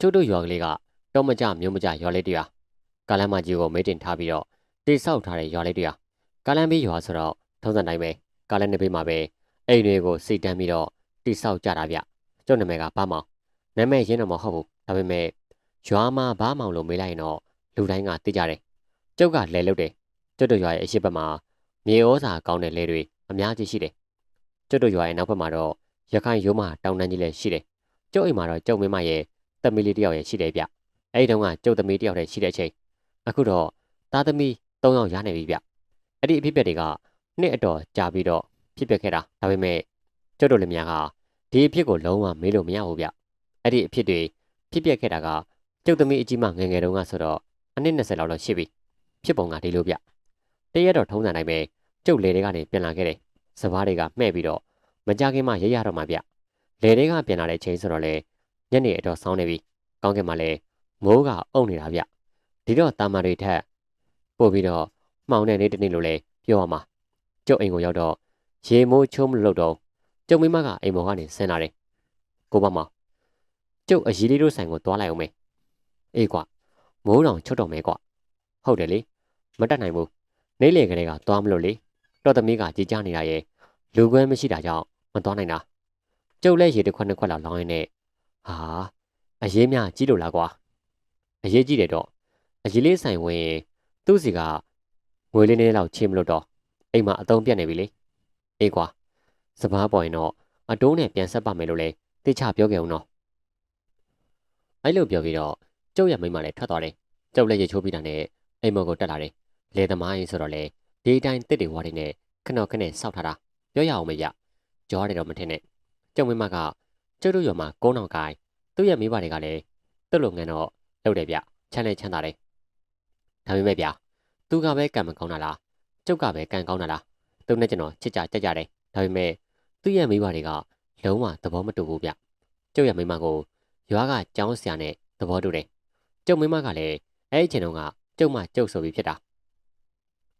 ကျုပ်တို့ရွာကလေးကတော့မကြမျိုးမကြရွာလေးတရွာကာလမ်းမကြီးကိုမိတင်ထားပြီးတော့တိဆောက်ထားတဲ့ရွာလေးတရွာကာလမ်းဘေးရွာဆိုတော့ထုံးစံတိုင်းပဲကာလမ်းနှစ်ဘေးမှာပဲအိမ်တွေကိုစိတ်တန်းပြီးတော့တိဆောက်ကြတာဗျကျုပ်နာမည်ကဘာမောင်နာမည်ရင်းတော့မဟုတ်ဘူးဒါပေမဲ့ရွာမှာဘာမောင်လို့မေးလိုက်ရင်တော့လူတိုင်းကသိကြတယ်ကျုပ်ကလဲလုတ်တယ်ကျုပ်တို့ရွာရဲ့အရှိတ်ဘက်မှာမြေဩဇာကောင်းတဲ့လဲတွေအများကြီးရှိတယ်ကျုပ်တို့ရွာရဲ့နောက်ဘက်မှာတော့ရခိုင်ရိုးမတောင်တန်းကြီးလည်းရှိတယ်ကျုပ်အိမ်မှာတော့ကျုပ်မင်းမရဲ့ သမီးလေးတယောက်ရဲ့ရှိတယ်ဗျအဲ့ဒီတုန်းကကျုပ်သမီးတယောက်တည်းရှိတဲ့အချိန်အခုတော့သားသမီး၃ယောက်ရနေပြီဗျအဲ့ဒီအဖြစ်အပျက်တွေကနှစ်အတော်ကြာပြီးတော့ဖြစ်ပျက်ခဲ့တာဒါပေမဲ့ကျုပ်တို့လည်းများကဒီအဖြစ်ကိုလုံးဝမေးလို့မရဘူးဗျအဲ့ဒီအဖြစ်တွေဖြစ်ပျက်ခဲ့တာကကျုပ်သမီးအကြီးမငယ်ငယ်တုန်းကဆိုတော့အနည်း20လောက်တော့ရှိပြီဖြစ်ပုံကဒီလိုဗျတရက်တော့ထုံးစံတိုင်းပဲကျုပ်လေတွေကနေပြန်လာခဲ့တယ်စပားတွေကမှဲ့ပြီးတော့မကြခင်မှရရတော့မှဗျလေတွေကပြန်လာတဲ့ချိန်ဆိုတော့လေ ညနေအတော်ဆောင်းနေပြီကောင်းကင်မှာလည်းမိုးကအုပ်နေတာဗျဒီတော့တာမန်တွေထက်ပို့ပြီးတော့မှောင်တဲ့နေ့တစ်နေ့လိုလဲပြောရမှာကျုပ်အိမ်ကိုရောက်တော့ရေမိုးချုံးမလို့တော့ကျုပ်မိမကအိမ်ပေါ်ကနေဆင်းလာတယ်ကိုမမကျုပ်အကြီးလေးတို့ဆိုင်ကိုသွားလိုက်အောင်မေအေးကွာမိုးတောင်ချုပ်တော့မဲကွာဟုတ်တယ်လေမတက်နိုင်ဘူးနေလေကလေးကသွားမလို့လေတော့သမီးကကြည်ကြနေတာရဲ့လူကွဲမရှိတာကြောင့်မသွားနိုင်တာကျုပ်လည်းရေတစ်ခွက်နှစ်ခွက်လောက်လောင်းရင်းနဲ့ ဟာအရေးများကြီးလို့လားကွာအရေးကြီးတယ်တော့အရေးလေးဆိုင်ဝင်သူ့စီကငွေလေးလေးလောက်ချင်းမလို့တော့အိမ်မှာအသုံးပြတ်နေပြီလေအေးကွာစပားပေါ်ရင်တော့အတိုးနဲ့ပြန်ဆက်ပါမယ်လို့လဲတိချပြောခဲ့အောင်တော့အဲ့လိုပြောပြီးတော့ကျုပ်ရဲ့မိမလည်းထွက်သွားတယ်ကျုပ်လည်းရေချိုးပြီးတာနဲ့အိမ်မော်ကိုတက်လာတယ်လေသမားရင်ဆိုတော့လေဒီအတိုင်းတစ်တွေဝါတွေနဲ့ခဏခဏစောက်ထားတာပြောရအောင်မရကြောရတယ်တော့မထင်နဲ့ကျုပ်မိမက ကျုပ်တို့ရွာမှာကုန်းအောင်ကိုင်းသူ့ရဲ့မိဘတွေကလည်းသူ့လိုငန်းတော့လုပ်တယ်ဗျချမ်းလဲချမ်းသာတယ်ဒါပေမဲ့ဗျသူကပဲကံမကောင်းတာလားကျုပ်ကပဲကံကောင်းတာလားသူနဲ့ကျွန်တော်ချစ်ကြကြကြတယ်ဒါပေမဲ့သူ့ရဲ့မိဘတွေကလုံးဝသဘောမတူဘူးဗျကျုပ်ရဲ့မိမကိုရွာကကြောင်းဆရာနဲ့သဘောတူတယ်ကျုပ်မိမကလည်းအဲ့ဒီချိန်တုန်းကကျုပ်မှကျုပ်ဆိုပြီးဖြစ်တာ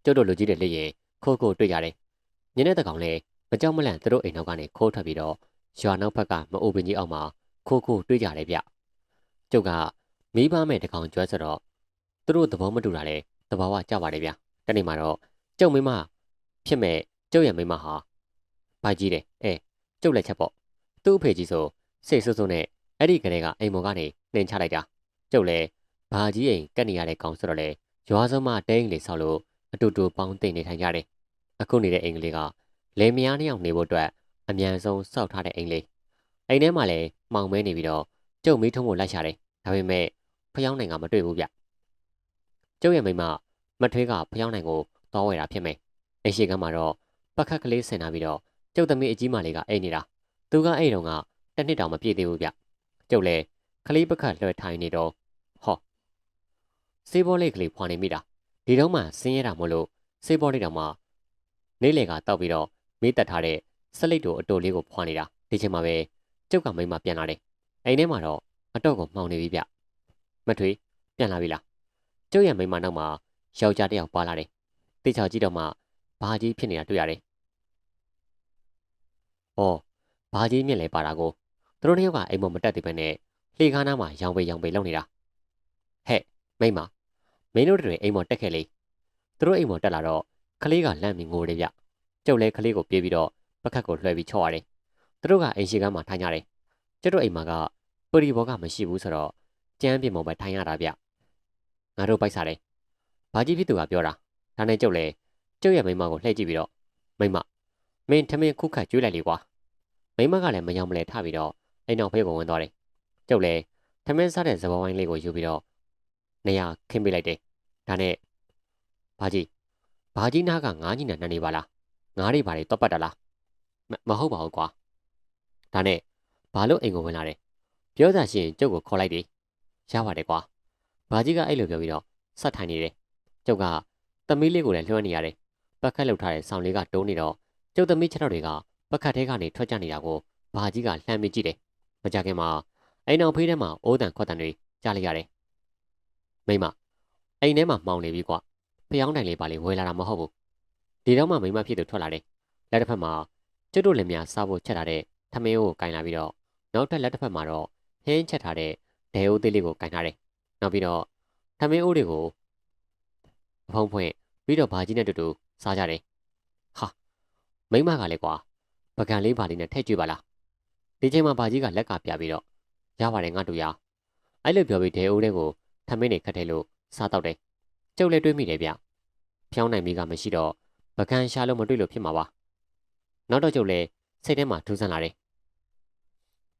ကျုပ်တို့လူကြီးတွေလက်ရင်ခိုးခိုးတွေ့ရတယ်ညနေတကောင်လဲမကြောက်မလန့်သူတို့အိမ်နောက်ကနေခိုးထွက်ပြီးတော့ ရွာနောက်ဘက်ကမအိုပင်ကြီးအောက်မှာခိုးခိုးတွေ့ကြတယ်ဗျကျုပ်ကမိဘမဲ့တကောင်ကျွဲဆိုတော့သူတို့သဘောမတူတာလဲသဘာဝကြပါတယ်ဗျတနေ့မှာတော့ကျုပ်မိမဖြစ်မဲ့ကျုပ်ရဲ့မိမဟာဘာကြီးတယ်အဲကျုပ်လက်ချက်ပေါ့သူ့အဖေကြီးဆိုစိတ်ဆူဆူနဲ့အဲ့ဒီကလေးကအိမ်မော်ကနေနှင်ချလိုက်တာကျုပ်လဲဘာကြီးအိမ်ကတ်နေရတဲ့ကောင်ဆိုတော့လေရွာစုံမတဲအိမ်လေးဆောက်လို့အတူတူပေါင်းတင်နေထိုင်ကြတယ်အခုနေတဲ့အိမ်ကလေးကလေမယားနှစ်ယောက်နေဖို့အတွက် အမြန်ဆုံးစောက်ထားတဲ့အိမ်လေးအိမ်ထဲမှာလည်းမှောင်မဲနေပြီးတော့ကျုပ်မီးထုံးကိုလိုက်ရှာတယ်ဒါပေမဲ့ဖျောင်းနိုင်ကမတွေ့ဘူးဗျကျုပ်ရဲ့မိမမထွေးကဖျောင်းနိုင်ကိုတောဝဲတာဖြစ်မယ်အိမ်ရှိကမ်းမှာတော့ပကတ်ကလေးဆင်လာပြီးတော့ကျုပ်သမီးအကြီးမလေးကအိမ်နေတာသူကအဲ့တုန်းကတစ်နှစ်တောင်မပြည့်သေးဘူးဗျကျုပ်လည်းကလေးပကတ်လွှဲထိုင်နေတော့ဟောစေးဘောလေးကလေးဖွာနေမိတာဒီတော့မှဆင်းရဲတာမလို့စေးဘောလေးတောင်မှနေလေကတောက်ပြီးတော့မေးတက်ထားတဲ့ စလိတ်တို့အတိုလေးကိုဖွာနေတာဒီချိန်မှာပဲကျုပ်ကမိမပြန်လာတယ်အိမ်ထဲမှာတော့အတော့ကိုမှောင်နေပြီဗျမထွေးပြန်လာပြီလားကျုပ်ရဲ့မိမနောက်မှာယောက်ျားတစ်ယောက်ပါလာတယ်တေချာကြည့်တော့မှဘာကြီးဖြစ်နေတာတွေ့ရတယ်။အော်ဘာကြီးမြင့်လဲပါတာကိုသူတို့နှစ်ယောက်ကအိမ်မမတက်သေးပဲနဲ့လှေကားနားမှာရောင်ပေရောင်ပေလောက်နေတာ။ဟဲ့မိမမင်းတို့တွေအိမ်မတက်ခဲ့လေ။သူတို့အိမ်မတက်လာတော့ကလေးကလန့်ပြီးငိုတယ်ဗျ။ကျုပ်လည်းကလေးကိုပြေးပြီးတော့ ပကတ်ကိုလွှဲပြီးချော့ရတယ်။သူတို့ကအိမ်ရှိကမ်းမှာထိုင်ကြတယ်။ကျုပ်တို့အိမ်မှာကပရီဘောကမရှိဘူးဆိုတော့ကျန်းပြင်ပေါ်ပဲထိုင်ရတာဗျ။ငါတို့ပိုက်စားတယ်။ဘာကြီးဖြစ်သူကပြောတာ။ဒါနဲ့ကျုပ်လည်းကျုပ်ရဲ့မိမကိုလှည့်ကြည့်ပြီးတော့မိမမင်းထမင်းခုခတ်ကျွေးလိုက်လေကွာမိမကလည်းမယောင်မလဲထပြီးတော့အိမ်အောင်ဖေးကိုဝင်သွားတယ်ကျုပ်လည်းထမင်းစားတဲ့ဇဘောဝိုင်းလေးကိုယူပြီးတော့နေရာခင်းပေးလိုက်တယ်ဒါနဲ့ဘာကြီးဘာကြီးနားကငားကြီးနဲ့နှံနေပါလားငားတွေဘာတွေတော့ပတ်တာလား မဟုတ်ပါဘူးကွာဒါနဲ့ဘာလို့အိမ်ကိုဝင်လာတယ်ပြောစားရှင်ကျုပ်ကိုခေါ်လိုက်တယ်ရပါတယ်ကွာဘာကြီးကအဲ့လိုပြောပြီးတော့ဆက်ထိုင်နေတယ်ကျုပ်ကသမီးလေးကိုလည်းလွှမ်းနေရတယ်ပကတ်လှုပ်ထားတဲ့ဆောင်းလေးကတုံးနေတော့ကျုပ်သမီးခြေထောက်တွေကပကတ်ထဲကနေထွက်ကြနေတာကိုဘာကြီးကလှမ်းမိကြည့်တယ်။မကြခင်မှာအိမ်အောင်ဖေးထဲမှာအိုးတန်ခွက်တန်တွေကြားလိုက်ရတယ်။မိမအိမ်ထဲမှာမှောင်နေပြီကွာ။ဖျောင်းတိုင်လေးပါလေဝယ်လာတာမဟုတ်ဘူး။ဒီတော့မှမိမဖြစ်သူထွက်လာတယ်။လက်တစ်ဖက်မှာ ကျုပ်တို့လည်းများစားဖို့ချက်ထားတဲ့ထမင်းကိုကင်လာပြီးတော့နောက်ထပ်လက်တစ်ဖက်မှာတော့ဟင်းချက်ထားတဲ့ဒဒဲအိုးသေးလေးကိုကင်ထားတယ်နောက်ပြီးတော့ထမင်းအိုးတွေကိုအဖုံးဖွင့်ပြီးတော့ဘာကြီးနဲ့တူတူစားကြတယ်ဟာမိမကလည်းကွာပကံလေးပါလေးနဲ့ထည့်ကြွပါလားဒီချိန်မှာဘာကြီးကလက်ကပြပြီးတော့ရပါတယ်ငါတို့ရအဲ့လိုပြောပြီးဒဲအိုးတွေကိုထမင်းတွေခတ်ထဲလို့စားတော့တယ်ကျုပ်လည်းတွေးမိတယ်ဗျဖြောင်းနိုင်မိကမရှိတော့ပကံရှာလို့မတွေ့လို့ဖြစ်မှာပါ နောက်တော့ကျုပ်လည်းစိတ်ထဲမှာထူးဆန်းလာတယ်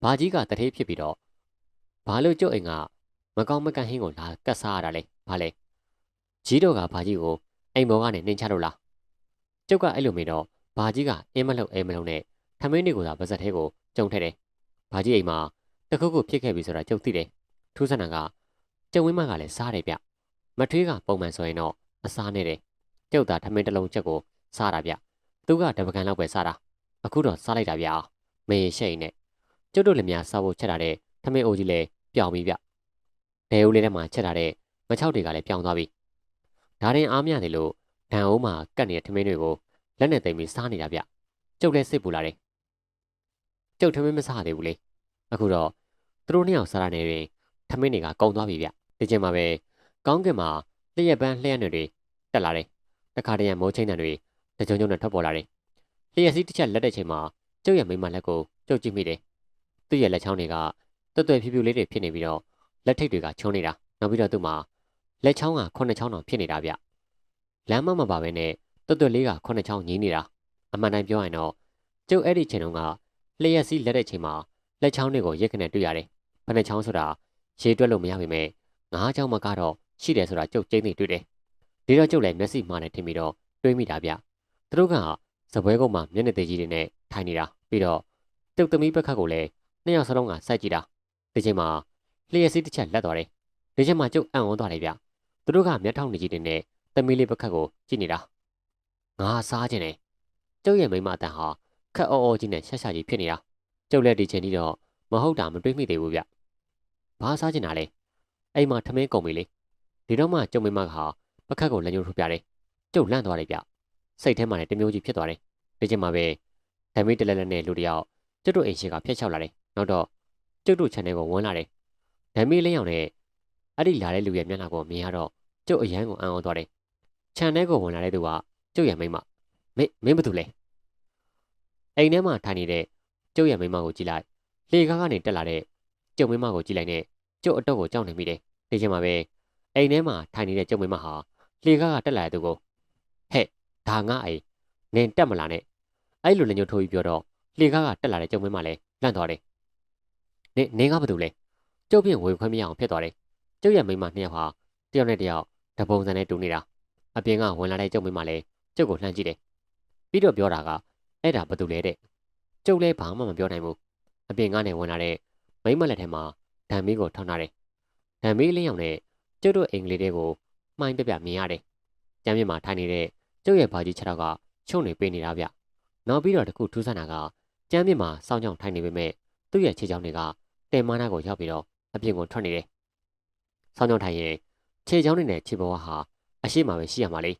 ဘာကြီးကတထေးဖြစ်ပြီးတော့ဘာလို့ကျုပ်အိမ်ကမကောင်းမကန်ဟင်းကိုလာကတ်စားရတာလဲဘာလဲကြီးတော့ကဘာကြီးကိုအိမ်ဘောကနေနှင်ချလို့လားကျုပ်ကအဲ့လိုမေးတော့ဘာကြီးကအင်းမလှုပ်အိမ်မလှုပ်နဲ့ထမင်းတွေကိုသာပါဇက်ထဲကိုကြုံထဲတယ်ဘာကြီးအိမ်မှာတခုခုဖြစ်ခဲ့ပြီဆိုတာကျုပ်သိတယ်ထူးဆန်းတာကကျုံဝင်းမကလည်းစားတယ်ဗျမထွေးကပုံမှန်ဆိုရင်တော့အစားနေတယ်ကျုပ်သာထမင်းတစ်လုံးချက်ကိုစားတာဗျ သူကတပကံလောက်ပဲစားတာအခုတော့စားလိုက်တာဗျမေးရှိန်နဲ့ကျုပ်တို့လည်းများစားဖို့ချက်တာတဲ့ထမင်းအိုးကြီးလည်းပြောင်းပြီဗျဒဲဦးလေးထဲမှာချက်တာတဲ့မချောက်တွေကလည်းပြောင်းသွားပြီဒါရင်အားမရတယ်လို့ဒံအိုးမှာကတ်နေတဲ့ထမင်းတွေကိုလက်နဲ့သိမ်းပြီးစားနေတာဗျကျုပ်လည်းစိတ်ပူလာတယ်ကျုပ်ထမင်းမစားသေးဘူးလေအခုတော့သူတို့နှစ်ယောက်စားရနေရင်ထမင်းတွေကကုံသွားပြီဗျဒီချိန်မှာပဲကောင်းကင်မှာလျှက်ပန်းလျှက်တွေတက်လာတယ်တခါတည်းရမိုးချင်းတန်တွေ တကြုံကြုံနဲ့ထွက်ပေါ်လာတယ်လျှက်စီးတစ်ချက်လက်တဲ့ချိန်မှာကျုပ်ရဲ့မိမလက်ကိုကျုပ်ကြည့်မိတယ်သူ့ရဲ့လက်ချောင်းတွေကတွတ်တွဲဖြူဖြူလေးတွေဖြစ်နေပြီးတော့လက်ထိပ်တွေကချုံနေတာနောက်ပြီးတော့သူ့မှာလက်ချောင်းကခုနှစ်ချောင်းတောင်ဖြစ်နေတာဗျလမ်းမမပါပဲနဲ့တွတ်တွဲလေးကခုနှစ်ချောင်းညီးနေတာအမှန်တိုင်းပြောရင်တော့ကျုပ်အဲ့ဒီချိန်တုန်းကလျှက်စီးလက်တဲ့ချိန်မှာလက်ချောင်းတွေကိုရက်ခနဲ့တွေ့ရတယ်ဘယ်နှချောင်းဆိုတာရေတွက်လို့မရပါပဲငါးချောင်းမကတော့ရှိတယ်ဆိုတာကျုပ်ကျင်းနေတွေ့တယ်ဒီတော့ကျုပ်လည်းမျက်စိမှားနေထင်ပြီးတော့တွေးမိတာဗျ သူတို့ကစပွဲကုန်းမှာမျက်နှာသေးကြီးတွေနဲ့ထိုင်နေတာပြီးတော့တုတ်သမီးဘက်ခတ်ကိုလည်းနှစ်ယောက်စလုံးကစိုက်ကြည့်တာဒီချိန်မှာလျှက်စီးတစ်ချက်လက်သွားတယ်ဒီချိန်မှာကျုပ်အံ့ဩသွားတယ်ဗျသူတို့ကမျက်ထောင်နေကြီးတွေနဲ့သမီးလေးဘက်ခတ်ကိုကြည့်နေတာငါစားခြင်းနဲ့ကျုပ်ရဲ့မိမအတန်ဟာခက်အော်အော်ကြီးနဲ့ရှက်ရှာကြီးဖြစ်နေတာကျုပ်လည်းဒီချိန်ကြီးတော့မဟုတ်တာမတွေးမိသေးဘူးဗျဘာစားခြင်းတာလဲအိမ်မှာထမင်းကုန်ပြီလေဒီတော့မှကျုံမိမကဟာပကတ်ကိုလက်ညှိုးထိုးပြတယ်ကျုပ်လန့်သွားတယ်ဗျ စိတ်ထဲမှာလည်းတမျိုးကြီးဖြစ်သွားတယ်ဒီချိန်မှာပဲဓမီတလက်လက်နဲ့လူတယောက်ကျုပ်တို့အိမ်ရှိကဖျက်ချောက်လာတယ်နောက်တော့ကျုပ်တို့ channel ကိုဝင်လာတယ်ဓမီလေးအောင်နဲ့အဲ့ဒီလာတဲ့လူရဲ့မျက်နှာကိုမြင်ရတော့ကျုပ်အရန်ကိုအံ့ဩသွားတယ် channel ကိုဝင်လာတဲ့သူကကျုပ်ရဲ့မိမမင်းမင်းဘာတူလဲအိမ်ထဲမှာထိုင်နေတဲ့ကျုပ်ရဲ့မိမကိုကြည့်လိုက်လေကားကနေတက်လာတဲ့ကျုပ်မိမကိုကြည့်လိုက်နဲ့ကျုပ်အတော့ကိုကြောက်နေမိတယ်ဒီချိန်မှာပဲအိမ်ထဲမှာထိုင်နေတဲ့ကျုပ်မိမဟာလေကားကတက်လာတဲ့သူကိုဟဲ့ ဒါငါအိမ်နင်တက်မလာနဲ့အဲ့လိုလည်းညှို့ထိုးပြီးပြောတော့လေကားကတက်လာတဲ့ကျုပ်မိမလည်းလန့်သွားတယ်နင်နင်ကဘာတူလဲကျုပ်ပြင်ဝေခွင့်မရအောင်ဖြစ်သွားတယ်ကျုပ်ရဲ့မိမနှစ်ယောက်ဟာတယောက်နဲ့တယောက်တပုံစံနဲ့တူနေတာအပြင်ကဝင်လာတဲ့ကျုပ်မိမလည်းကျုပ်ကိုလှမ်းကြည့်တယ်ပြီးတော့ပြောတာကအဲ့ဒါဘာတူလဲတဲ့ကျုပ်လည်းဘာမှမပြောနိုင်ဘူးအပြင်ကနေဝင်လာတဲ့မိမလက်ထဲမှာဓာမီကိုထောင်းထားတယ်ဓာမီလေးယောက်နဲ့ကျုပ်တို့အိမ်ကလေးတွေကိုမှိုင်းပြပြမြင်ရတယ်ကျမ်းမြေမှာထိုင်နေတဲ့ ကျုပ်ရဲ့ဘာကြီးခြေထောက်ကချုံနေပေးနေတာဗျနောက်ပြီးတော့တခုထူးဆန်းတာကကျမ်းမြေမှာစောင်းကြောင်ထိုင်နေပေမဲ့သူ့ရဲ့ခြေချောင်းတွေကတင်မနာကိုရောက်ပြီးတော့အပြင်ကိုထွက်နေတယ်စောင်းကြောင်ထိုင်ရင်ခြေချောင်းတွေနဲ့ခြေဘဝဟာအရှိမပဲရှိရမှာလေ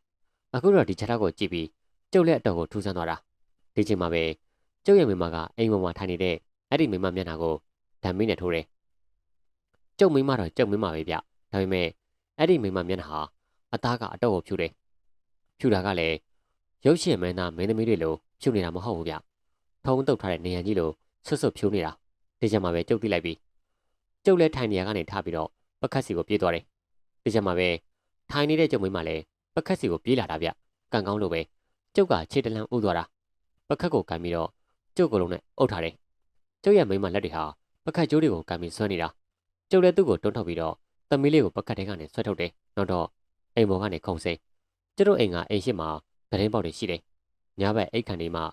အခုတော့ဒီခြေထောက်ကိုကြည့်ပြီးကျုပ်လက်အတော်ကိုထူးဆန်းသွားတာဒီချိန်မှာပဲကျုပ်ရဲ့မိမကအိမ်ပေါ်မှာထိုင်နေတဲ့အဲ့ဒီမိမမျက်နှာကိုဓာမီနဲ့ထိုးတယ်ကျုပ်မိမတော့ကျုပ်မိမပဲဗျဒါပေမဲ့အဲ့ဒီမိမမျက်နှာဟာအသားကအတော့ကိုဖြူတယ် ဖြူတာကလည်းရုပ်ရှင်မင်းသားမင်းသမီးတွေလိုဖြူနေတာမဟုတ်ဘူးဗျထုံးတုပ်ထားတဲ့နေရန်ကြီးလိုဆွတ်ဆွတ်ဖြူနေတာဒီချက်မှာပဲကျုပ်တိလိုက်ပြီးကျုပ်လည်းထိုင်နေရကနေထားပြီးတော့ပကတ်စီကိုပြေးသွားတယ်ဒီချက်မှာပဲထိုင်နေတဲ့ကျုပ်မိမလည်းပကတ်စီကိုပြေးလာတာဗျကန်ကောင်းလို့ပဲကျုပ်ကခြေတလန်းဥသွားတာပကတ်ကိုကန်ပြီးတော့ကျုပ်ကလုံးနဲ့အုပ်ထားတယ်ကျုပ်ရဲ့မိမလက်တွေဟာပကတ်ကျိုးတွေကိုကန်ပြီးဆွဲနေတာကျုပ်လည်းသူ့ကိုတွန်းထုတ်ပြီးတော့သမီးလေးကိုပကတ်ထဲကနေဆွဲထုတ်တယ်နောက်တော့အိမ်ပေါ်ကနေခုံစိမ့် ကျတို့အိမ်ကအိမ်ရှိမှာဗရင်ပေါက်တွေရှိတယ်ညဘက်အိတ်ခန်ဒီမှာ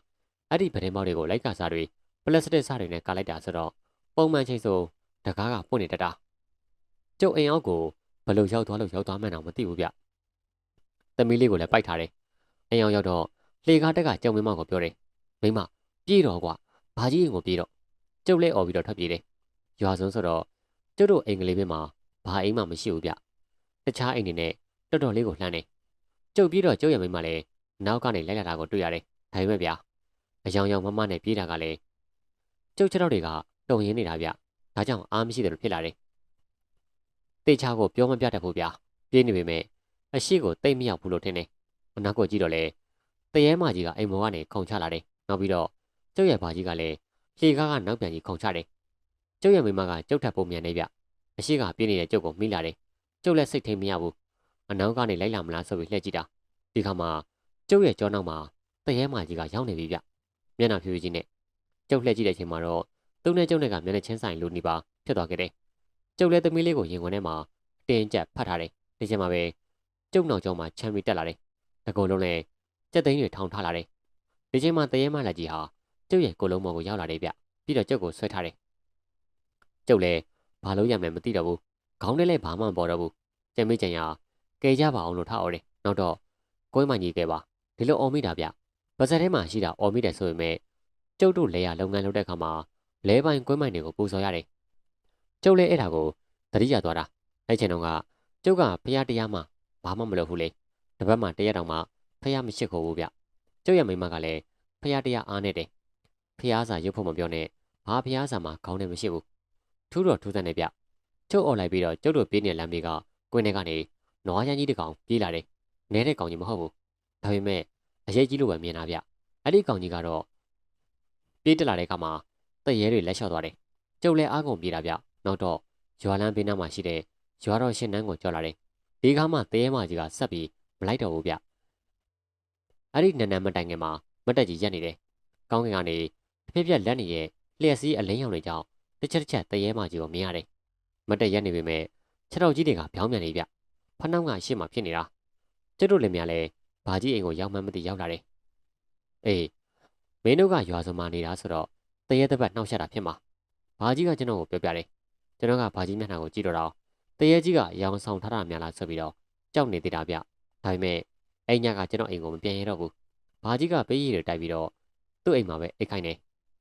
အဲ့ဒီဗရင်ပေါက်တွေကိုလိုက်ကစားတွေပလတ်စတစ်စားတွေနဲ့ကာလိုက်တာဆိုတော့ပုံမှန်ချိန်ဆိုတကားကပွင့်နေတတာကျုပ်အိမ်အောက်ကိုဘလို့ရောက်သွားလို့ရောက်သွားမှန်းတော့မသိဘူးဗျသမီးလေးကိုလည်းပိုက်ထားတယ်အိမ်အောင်ရောက်တော့လေကားတက်ကကျုံမင်းမကိုပြောတယ်မိမပြေးတော့ကွာဘာကြီးအိမ်ကိုပြေးတော့ကျုပ်လည်းអော်ပြီးတော့ထွက်ပြေးတယ်ရွာစုံဆိုတော့ကျုပ်တို့အိမ်ကလေးဘေးမှာဘာအိမ်မှမရှိဘူးဗျတခြားအိမ်တွေနဲ့တော်တော်လေးကိုလှမ်းတယ် ကျုပ်ပြေးတော့ကျုပ်ရဲ့မိမလည်းနောက်ကနေလိုက်လာတာကိုတွေ့ရတယ်ဒါပေမဲ့ဗျာအယောင်ယောင်မမနဲ့ပြေးတာကလည်းကျုပ်ချက်တော့တွေကတုံရင်းနေတာဗျဒါကြောင့်အားမရှိတယ်လို့ဖြစ်လာတယ်တေချာကိုပြောမပြတတ်ဘူးဗျာပြေးနေပေမဲ့အရှိကိုတိတ်မရောက်ဘူးလို့ထင်တယ်အနောက်ကိုကြည့်တော့လေတရဲမကြီးကအိမ်မော်ကနေခုန်ချလာတယ်နောက်ပြီးတော့ကျုပ်ရဲ့ဘာကြီးကလည်းလှေကားကနောက်ပြန်ကြီးခုန်ချတယ်ကျုပ်ရဲ့မိမကကျုပ်ထပ်ပုံမြန်နေဗျအရှိကပြေးနေတဲ့ကျုပ်ကိုမိလာတယ်ကျုပ်လည်းစိတ်ထိန်မရဘူး အနောက်ကနေလိုက်လာမလားဆိုပြီးလှည့်ကြည့်တာဒီခါမှာကျုပ်ရဲ့ကြောနောက်မှာတရဲမကြီးကရောက်နေပြီဗျမျက်နှာဖြူဖြူကြီးနဲ့ကျုပ်လှည့်ကြည့်တဲ့အချိန်မှာတော့သူနဲ့ကျုပ်နဲ့ကမျက်နှာချင်းဆိုင်လိုနေပါဖြစ်သွားခဲ့တယ်ကျုပ်လည်းသမီးလေးကိုရင်ခွင်ထဲမှာတင်းကျပ်ဖတ်ထားတယ်ဒီချိန်မှာပဲကျုပ်နောက်ကျောင်းမှာချမ်းပြီးတက်လာတယ်တကုံလုံးလည်းကြက်သိန်းတွေထောင်ထားလာတယ်ဒီချိန်မှာတရဲမလက်ကြီးဟာကျုပ်ရဲ့ကိုလုံးမော်ကိုရောက်လာတယ်ဗျပြီးတော့ကျုပ်ကိုဆွဲထားတယ်ကျုပ်လည်းဘာလို့ရမယ်မသိတော့ဘူးခေါင်းထဲလည်းဘာမှမပေါ်တော့ဘူးကျန်မေးချင်ရ ကဲကြပါအောင်လို့ထားအော်တယ်နောက်တော့ကိုင်းမကြီးကဲပါဒီလိုအော်မိတာဗျပါဇက်ထဲမှာရှိတာအော်မိတယ်ဆိုပေမဲ့ကျုပ်တို့လေယာလုပ်ငန်းလုပ်တဲ့အခါမှာလဲပိုင်းကွင်းမိုင်တွေကိုပူဇော်ရတယ်ကျုပ်လည်းအဲ့ဒါကိုတတိယသွားတာအဲ့ချိန်တုန်းကကျုပ်ကဖះတရားမှဘာမှမလုပ်ဘူးလေတပတ်မှတရက်တောင်မှဖះမရှိခိုးဘူးဗျကျုပ်ရဲ့မိမကလည်းဖះတရားအားနေတယ်ဖះစာရုပ်ဖို့မပြောနဲ့ဘာဖះစာမှခေါင်းနဲ့မရှိဘူးထူးတော့ထူးဆန်းနေဗျကျုပ်អော်လိုက်ပြီးတော့ကျုပ်တို့ပြေးနေလမ်းတွေကကွင်းထဲကနေ နွားရမ်းကြီးတစ်ကောင်ပြေးလာတယ်နဲတဲ့ကောင်ကြီးမဟုတ်ဘူးဒါပေမဲ့အရေးကြီးလို့ပဲမြင်တာဗျအဲ့ဒီကောင်ကြီးကတော့ပြေးတက်လာတဲ့အခါမှာတရဲတွေလက်လျှော့သွားတယ်ကျုပ်လည်းအားကုန်ပြေးတာဗျနောက်တော့ရွာလန်းဘေးနားမှာရှိတဲ့ရွာတော်ရှင်နန်းကိုကြော်လာတယ်ဒီခါမှတရဲမကြီးကဆက်ပြီးမလိုက်တော့ဘူးဗျအဲ့ဒီနန်းနန်းမတိုင်ခင်မှာမတက်ကြီးရက်နေတယ်ကောင်းကင်ကနေတစ်ပြက်ပြက်လက်နေရဲ့လျှက်စီးအလင်းရောင်တွေကြောင့်တစ်ချက်တစ်ချက်တရဲမကြီးကိုမြင်ရတယ်မတက်ရက်နေပေမဲ့ခြေတော်ကြီးတွေကပြောင်းပြန်နေဗျ ဖနှောင်းကရှေ့မှာဖြစ်နေတာကျတို့လည်းများလဲဘာကြီးအိမ်ကိုရောက်မှန်းမသိရောက်လာတယ်အေးမင်းတို့ကရွာစုံမှာနေတာဆိုတော့တရဲတစ်ပတ်နှောက်ရှက်တာဖြစ်မှာဘာကြီးကကျွန်တော်ကိုပြောပြတယ်ကျွန်တော်ကဘာကြီးမျက်နှာကိုကြည့်တော့တော့တရဲကြီးကရောင်ဆောင်ထားတာများလားဆိုပြီးတော့ကြောက်နေသေးတာဗျဒါပေမဲ့အဲ့ညကကျွန်တော်အိမ်ကိုမပြန်ရတော့ဘူးဘာကြီးကပေးရည်တွေတိုက်ပြီးတော့သူ့အိမ်မှာပဲအိတ်ခိုင်းနေ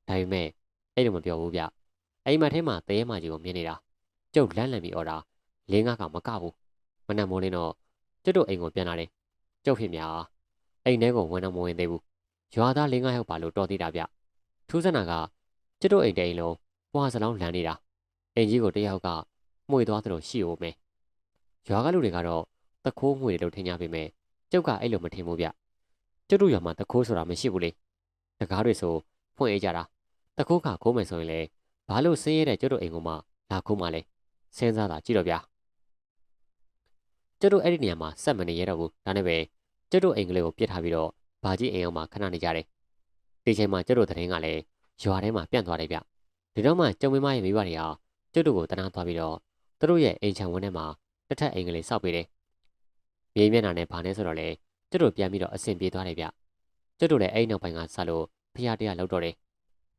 ဒါပေမဲ့အဲ့လိုမပြောဘူးဗျအိမ်မထဲမှာတရဲမကြီးကိုမြင်နေတာကျုပ်လန့်လန့်ပြီးအော်တာလင်းကားကမကဘူး မနက်မိုးလင်းတော့ကျွတ်တို့အိမ်ကိုပြန်လာတယ်ကျုပ်ဖြစ်များအိမ်ထဲကိုဝင်တော့မဝင်သေးဘူးရွာသားလင်းကားရောက်ပါလို့တော်သေးတာဗျထူးဆန်းတာကကျွတ်တို့အိမ်တိန်လုံးပွားစလောင်းလန်နေတာအိမ်ကြီးကိုတယောက်ကမှုေသွားသလိုရှိဦးမယ်ရွာကလူတွေကတော့တခိုးငွေလို့ထင်ကြပေမဲ့ကျုပ်ကအဲ့လိုမထင်ဘူးဗျကျွတ်တို့ရွာမှာတခိုးဆိုတာမရှိဘူးလေတကားတွေဆိုဖွင့်အေးကြတာတခိုးခါခိုးမယ်ဆိုရင်လေဘာလို့ဆင်းရဲတဲ့ကျွတ်တို့အိမ်ကမှလာခိုးမှလဲစဉ်းစားတာကြည့်တော့ဗျာ ကျွတ်တို့အဲ့ဒီနေရာမှာစက်မနေရတော့ဘူးဒါနဲ့ပဲကျွတ်တို့အိမ်ကလေးကိုပြစ်ထားပြီးတော့ဘာကြီးအိမ်အောင်မှာခဏနေကြတယ်ဒီချိန်မှာကျွတ်တို့သတင်းကလည်းရွာထဲမှာပြန့်သွားတယ်ဗျဒီတော့မှကျုံမမရဲ့မိဘတွေဟာကျွတ်တို့ကိုတနာသွားပြီးတော့သူတို့ရဲ့အိမ်ချံဝင်းထဲမှာတစ်ထက်အိမ်ကလေးစောက်ပေးတယ်မြေမျက်နှာနဲ့ဘာနဲ့ဆိုတော့လေကျွတ်တို့ပြန်ပြီးတော့အဆင်ပြေသွားတယ်ဗျကျွတ်တို့လည်းအိမ်နောက်ပိုင်းကဆက်လို့ဖျားတရားလောက်တော့တယ်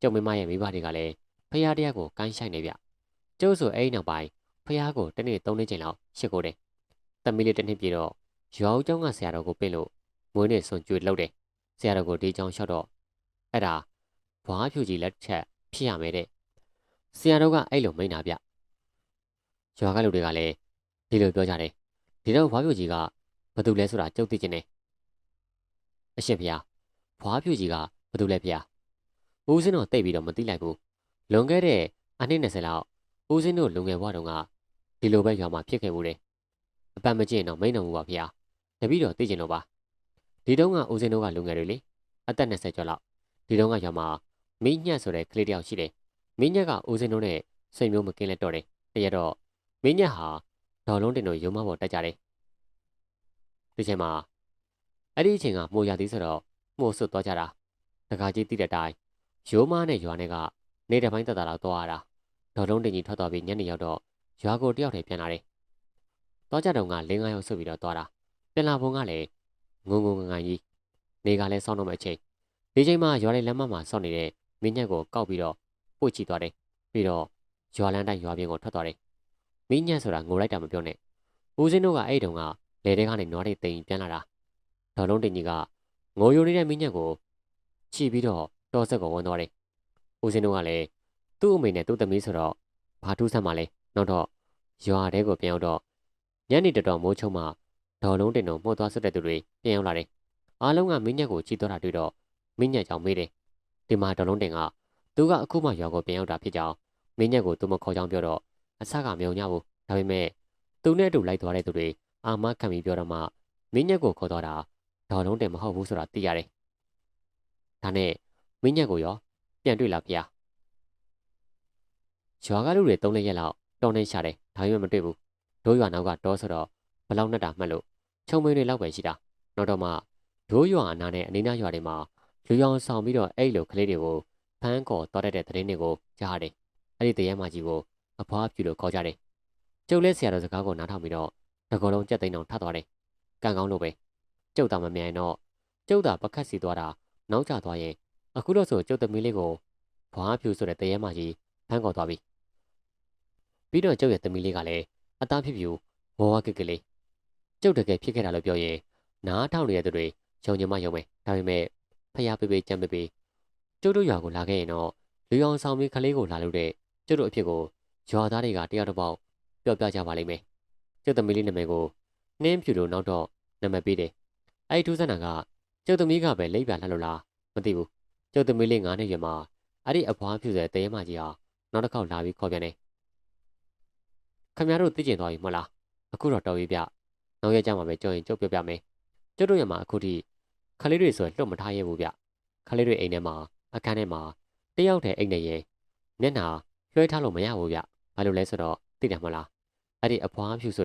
ကျုံမမရဲ့မိဘတွေကလည်းဖျားတရားကိုကိုင်းဆိုင်နေဗျကျုပ်ဆိုအိမ်နောက်ပိုင်းဖះကိုတနေ့၃နေ့ချိန်လောက်ရှစ်ကိုတယ်။ တမီးလေးတစ်နှစ်ပြည့်တော့ရွာဦးကျောင်းကဆရာတော်ကိုပင့်လို့မွေးနေ့ဆွန်ကျွေလှုပ်တယ်။ဆရာတော်ကိုဒီကျောင်းလျှောက်တော့အဲ့ဒါဘွားဖြူကြီးလက်ချက်ဖြစ်ရမယ်တဲ့။ဆရာတော်ကအဲ့လိုမိန်တာဗျ။ရွာကလူတွေကလည်းဒီလိုပြောကြတယ်။ဒီတော့ဘွားဖြူကြီးကဘာတူလဲဆိုတာကြုတ်သိကျင်တယ်။အရှင်ဖះဘွားဖြူကြီးကဘာတူလဲဖះ။ဦးစင်းတော့တိတ်ပြီးတော့မသိလိုက်ဘူး။လွန်ခဲ့တဲ့အနှစ်20လောက်ဦးစင်းတို့လူငယ်ဘဝတုန်းကဒီလိုပဲရွာမှာဖြစ်ခဲ့ဘူးတယ် အပတ်မကျင့်တော့မိန်တော်မူပါဗျာတပည့်တော်သိကျင်တော့ပါဒီတုန်းကဦးစင်းတို့ကလူငယ်တွေလေအသက်20ကျော်လောက်ဒီတုန်းကရွာမှာမင်းညက်ဆိုတဲ့ကလေးတယောက်ရှိတယ်မင်းညက်ကဦးစင်းတို့နဲ့စိတ်မျိုးမကင်းလက်တော့တယ်တရတော့မင်းညက်ဟာဒေါ်လုံးတင်တို့ရုံမပေါ်တက်ကြတယ်ဒီချိန်မှာအဲ့ဒီအချိန်ကမိုးရသည်ဆိုတော့မှုဆွတ်သွားကြတာတခါကြီးတိတဲ့အတိုင်းရိုးမနဲ့ရွာနဲ့ကနေတဲ့ပိုင်းတက်တာတော့သွားရတာဒေါ်လုံးတင်ကြီးထွက်သွားပြီးညနေရောက်တော့ရွာကိုတယောက်တည်းပြန်လာတယ်။ တောကြတုံကလင်းကားရောက်ဆွပြီးတော့သွားတာ။ပြန်လာပုံကလည်းငုံငုံငငန်ကြီးနေကလည်းစောင်းတော့မဲ့အချိန်ဒီချိန်မှာရွာလေးလမ်းမမှာစောင့်နေတဲ့မင်းညက်ကိုကောက်ပြီးတော့ပို့ချီသွားတယ်။ပြီးတော့ရွာလန်းတိုင်းရွာပြင်ကိုထွက်သွားတယ်။မင်းညက်ဆိုတာငိုလိုက်တာမပြောနဲ့။ဦးစင်းတို့ကအဲ့တုန်းကလေတဲကနေနွားတွေတိမ်ပြန်လာတာ။ဒေါ်လုံးတင်ကြီးကငိုယိုနေတဲ့မင်းညက်ကိုချီပြီးတော့တောဆက်ကိုဝင်သွားတယ်။ဦးစင်းတို့ကလည်းသူ့အမေနဲ့သူ့သမီးဆိုတော့ဘာထူးဆန်းမှလဲနောက်တော့ရွာထဲကိုပြန်ရောက်တော့ ညနေတတော်မိုးချုံမှဒေါ်လုံးတင်တော်မှုတ်သွားဆွတဲ့သူတွေပြန်ရောက်လာတယ်အားလုံးကမင်းညက်ကိုကြည့်တော့တာတွေ့တော့မင်းညက်ကြောင့်မေးတယ်ဒီမှာဒေါ်လုံးတင်ကသူကအခုမှရွာကိုပြန်ရောက်တာဖြစ်ကြောင်းမင်းညက်ကိုသူမခေါ်ကြောင်းပြောတော့အဆကမယုံညဘူးဒါပေမဲ့သူနဲ့အတူလိုက်သွားတဲ့သူတွေအာမခံပြီးပြောတော့မှမင်းညက်ကိုခေါ်သွားတာဒေါ်လုံးတင်မဟုတ်ဘူးဆိုတာသိရတယ်။ဒါနဲ့မင်းညက်ကိုရောပြန်တွေ့လာဗျာ။ရွာကလူတွေသုံးလက်ရက်လောက်တောင်းနေရှာတယ်ဒါပေမဲ့မတွေ့ဘူး။ ဒိုးရွာနောက်ကတောဆိုတော့ဘလောက်နဲ့တာမှတ်လို့ခြုံမင်းတွေလောက်ပဲရှိတာ။နောက်တော့မှဒိုးရွာအနာနဲ့အနီးနားရွာတွေမှာလူရောင်ဆောင်ပြီးတော့အဲ့လိုကလေးတွေကိုဖမ်းခေါ်တော်တတ်တဲ့သတင်းတွေကိုကြားရတယ်။အဲ့ဒီတရဲမကြီးကိုအဖွားပြူလို့ခေါ်ကြတယ်။ကျုပ်လည်းဆရာတော်စကားကိုနားထောင်ပြီးတော့တကောလုံးကြက်သိန်းအောင်ထပ်သွားတယ်။ကံကောင်းလို့ပဲ။ကျုပ်တာမမြန်တော့ကျုပ်တာပကတ်စီသွားတာနောက်ကျသွားရင်အခုတော့ဆိုကျုပ်သမီးလေးကိုဘွားဖြူဆိုတဲ့တရဲမကြီးဖမ်းခေါ်သွားပြီ။ပြီးတော့ကျုပ်ရဲ့သမီးလေးကလည်း အသားဖြစ်ဖြူဝဝကက်ကလေးကျုပ်တကယ်ဖြစ်ခဲ့တာလို့ပြောရင်နားထောင်နေတဲ့သူတွေယုံကြည်မှယုံမယ်။ဒါပေမဲ့ဖျားပေးပေးကြမ်းပေးပေးကျုပ်တို့ရွာကိုလာခဲ့ရင်တော့လူအောင်ဆောင်ပြီးခလေးကိုလာလို့တဲ့ကျုပ်တို့အဖြစ်ကိုရွာသားတွေကတယောက်တစ်ပေါက်ပြောပြကြပါလိမ့်မယ်။ကျုပ်သမီးလေးနာမည်ကိုနှင်းဖြူလို့နောက်တော့နာမည်ပေးတယ်။အဲဒီထူးဆန်းတာကကျုပ်သမီးကပဲလိပ်ပြလှလို့လားမသိဘူး။ကျုပ်သမီးလေးငါးနှစ်ရွယ်မှာအဲ့ဒီအဖွားဖြူတဲ့တရေမကြီးဟာနောက်တစ်ခေါက်လာပြီးခေါ်ပြန်တယ်။ ခင်ဗျားတို့သိကျင်သွားပြီမဟုတ်လား။အခုတော့တော်ပြီဗျ။နောက်ရက်ကြမှာပဲကြော်ရင်ကျုပ်ပြောပြမယ်။ကျုပ်တို့ရမှာအခုထိခလေးတွေဆိုလွတ်မထားရဘူးဗျ။ခလေးတွေအိမ်ထဲမှာအခန်းထဲမှာတယောက်တည်းအိမ်နေရင်မျက်နှာလွှဲထားလို့မရဘူးဗျ။ဘာလို့လဲဆိုတော့သိတယ်မလား။အဲ့ဒီအဖွားဖြူဆို